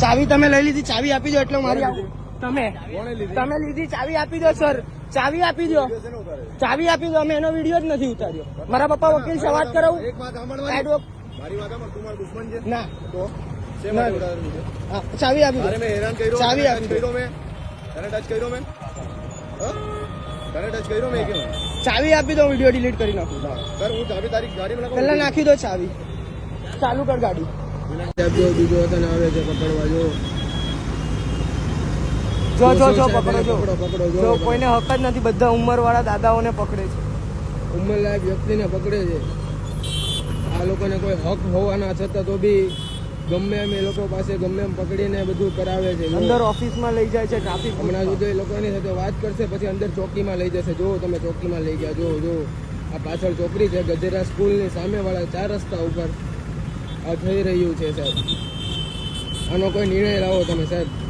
ચાવી તમે લઈ લીધી ચાવી આપી દો એટલે મારી આવું. તમે? લીધી? તમે લીધી ચાવી આપી દો સર ચાવી આપી દો? ચાવી આપી દો અમે એનો વીડિયો જ નથી ઉતાર્યો. મારા પપ્પા વકીલ સે વાત કરાવું? ના. ચાવી આપી દો. મેં હેરાન કર્યો ચાવી આપી દો. કર્યો મેં? તને મેં? હા? કર્યો મેં કેમ? ચાવી આપી દો વીડિયો ડિલીટ કરી નાખું. પહેલા નાખી દો ચાવી. ચાલુ કર ગાડી. આપજો બીજો તને આવે છે પકડવા જો. જો જો જો પકડો જો. પકડો, પકડો, જો, જો કોઈને હક જ નથી બધા ઉંમર વાળા દાદાઓને પકડે છે. ઉંમરલાયક વ્યક્તિને પકડે છે. આ લોકોને કોઈ હક હોવાના છતાં તો બી ગમે એમ એ લોકો પાસે ગમે એમ પકડીને બધું કરાવે છે. અંદર ઓફિસમાં લઈ જાય છે ટ્રાફિક હમણાં સુધી એ લોકોની સાથે વાત કરશે પછી અંદર ચોકીમાં લઈ જશે. જો તમે ચોકીમાં લઈ ગયા જો જો. આ પાછળ ચોકડી છે ગજેરા સ્કૂલની સામે વાળા ચાર રસ્તા ઉપર. આ થઈ રહ્યું છે સાહેબ. આનો કોઈ નિર્ણય લાવો તમે સાહેબ.